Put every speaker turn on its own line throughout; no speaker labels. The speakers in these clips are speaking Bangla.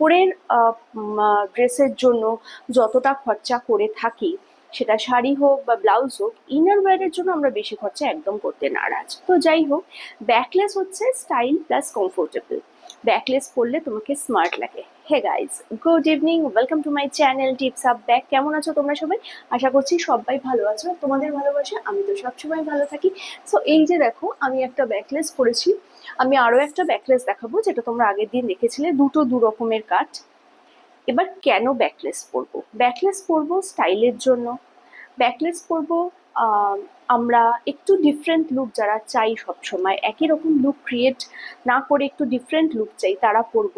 ওপরের ড্রেসের জন্য যতটা খরচা করে থাকি, সেটা শাড়ি হোক বা ব্লাউজ হোক ইনার ওয়্যারের জন্য আমরা বেশি খরচা একদম করতে নারাজ। তো যাই হোক ব্যাকলেস হচ্ছে স্টাইল প্লাস কমফোর্টেবল ব্যাকলেস পরলে তোমাকে স্মার্ট লাগে। Hey guys good evening welcome to my channel tips up back কেমন আছো তোমরা সবাই? আশা করছি সবাই ভালো আছো। তোমাদের ভালোবাসা, আমি তো সবসময় ভালো থাকি। সো এই যে দেখো, আমি একটা ব্যাকলেস পরেছি আমি আরও একটা ব্যাকলেস দেখাবো, যেটা তোমরা আগের দিন দেখেছিলে, দুটো দু রকমের কাট এবার কেন ব্যাকলেস পরবো? ব্যাকলেস পরবো স্টাইলের জন্য। ব্যাকলেস পরবো আমরা একটু ডিফারেন্ট লুক যারা চাই সবসময় একই রকম লুক ক্রিয়েট না করে একটু ডিফারেন্ট লুক চাই তারা পরব।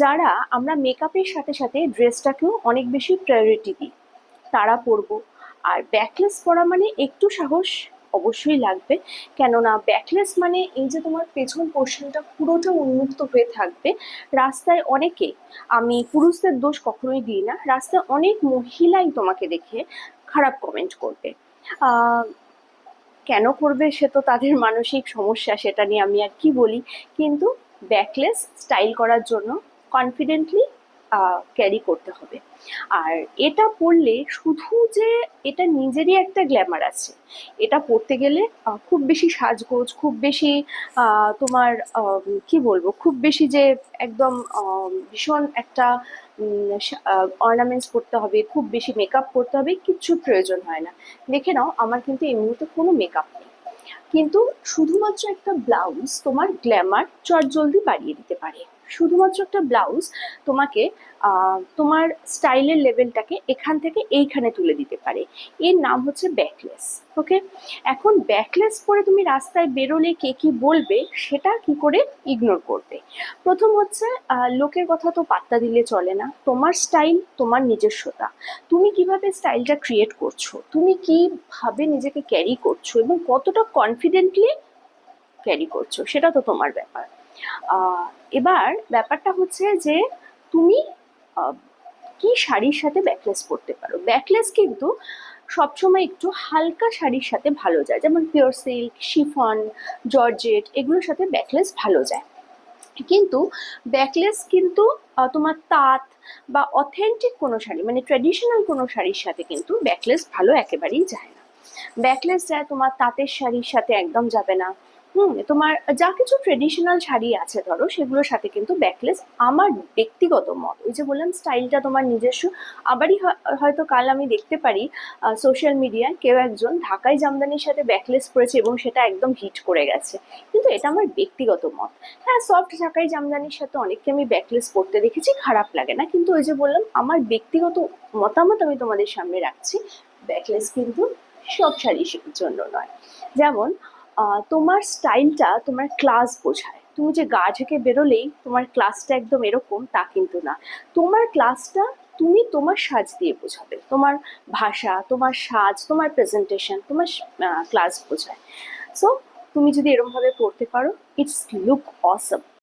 যারা আমরা মেকআপের সাথে সাথে ড্রেসটাকেও অনেক বেশি প্রায়োরিটি দিই, তারা পরবো। আর ব্যাকলেস পরা মানে একটু সাহস অবশ্যই লাগবে, কেননা ব্যাকলেস মানে এই যে তোমার পেছন পোর্শনটা পুরোটা উন্মুক্ত হয়ে থাকবে। রাস্তায় অনেকে, আমি পুরুষদের দোষ কখনোই দিই না, রাস্তায় অনেক মহিলাই তোমাকে দেখে খারাপ কমেন্ট করবে। কেন করবে সে তো তাদের মানসিক সমস্যা, সেটা নিয়ে আমি আর কি বলি। কিন্তু ব্যাকলেস স্টাইল করার জন্য কনফিডেন্টলি ক্যারি করতে হবে। আর এটা পরলে শুধু যে এটা নিজেরই একটা গ্ল্যামার আছে, এটা পরতে গেলে খুব বেশি সাজগোজ, খুব বেশি তোমার কি বলব, খুব বেশি যে একদম ভীষণ একটা অর্নামেন্টস করতে হবে, খুব বেশি মেকআপ করতে হবে, কিচ্ছু প্রয়োজন হয় না। দেখে নাও, আমার কিন্তু এই মুহূর্তে কোনো মেকআপ নেই। কিন্তু শুধুমাত্র একটা ব্লাউজ তোমার গ্ল্যামার চটজলদি বাড়িয়ে দিতে পারে। শুধুমাত্র একটা ব্লাউজ তোমাকে তোমার স্টাইলের লেভেলটাকে এখান থেকে এইখানে তুলে দিতে পারে। এর নাম হচ্ছে ব্যাকলেস ওকে এখন ব্যাকলেস পরে তুমি রাস্তায় বেরোলে কে কি বলবে সেটা কি করে ইগনোর করবে? প্রথম হচ্ছে লোকের কথা তো পাত্তা দিলে চলে না। তোমার স্টাইল তোমার নিজস্বতা। তুমি কীভাবে স্টাইলটা ক্রিয়েট করছ? তুমি কীভাবে নিজেকে ক্যারি করছ? এবং কতটা কনফিডেন্টলি ক্যারি করছ? সেটা তো তোমার ব্যাপার। এবার ব্যাপারটা হচ্ছে যে তুমি কি শাড়ির সাথে ব্যাকলেস পরতে পারো? ব্যাকলেস কিন্তু সবসময় একটু হালকা শাড়ির সাথে ভালো যায়। যেমন পিওর সিল্ক শিফন জর্জেট এগুলোর সাথে ব্যাকলেস ভালো যায়। কিন্তু ব্যাকলেস কিন্তু তোমার তাঁত বা অথেন্টিক কোনো শাড়ি মানে ট্র্যাডিশনাল কোনো শাড়ির সাথে কিন্তু ব্যাকলেস ভালো একেবারেই যায় না। ব্যাকলেস যায়, তোমার তাঁতের শাড়ির সাথে একদম যাবে না। হুম, তোমার যা কিছু ট্রেডিশনাল শাড়ি আছে ধরো, সেগুলোর সাথে কিন্তু ব্যাকলেস আমার ব্যক্তিগত মত। ওই যে বললাম স্টাইলটা তোমার নিজস্ব। আবারই হয়- হয়তো কাল আমি দেখতে পারি সোশ্যাল মিডিয়ায় কেউ একজন ঢাকাই জামদানির সাথে ব্যাকলেস পরেছে এবং সেটা একদম হিট করে গেছে। কিন্তু এটা আমার ব্যক্তিগত মত। হ্যাঁ সফট ঢাকাই জামদানির সাথে অনেককে আমি ব্যাকলেস পরতে দেখেছি, খারাপ লাগে না। কিন্তু ওই যে বললাম, আমার ব্যক্তিগত মতামত আমি তোমাদের সামনে রাখছি ব্যাকলেস কিন্তু সব শাড়ির জন্য নয়। যেমন তোমার স্টাইলটা তোমার ক্লাস বোঝায়। তুমি যে গা ঢেকে বেরোলেই তোমার ক্লাসটা একদম এরকম, তা কিন্তু না। তোমার ক্লাসটা তুমি তোমার সাজ দিয়ে বোঝাবে। তোমার ভাষা, তোমার সাজ, তোমার প্রেজেন্টেশন তোমার ক্লাস বোঝায়। সো তুমি যদি এরমভাবে পড়তে পারো ইটস লুক অসম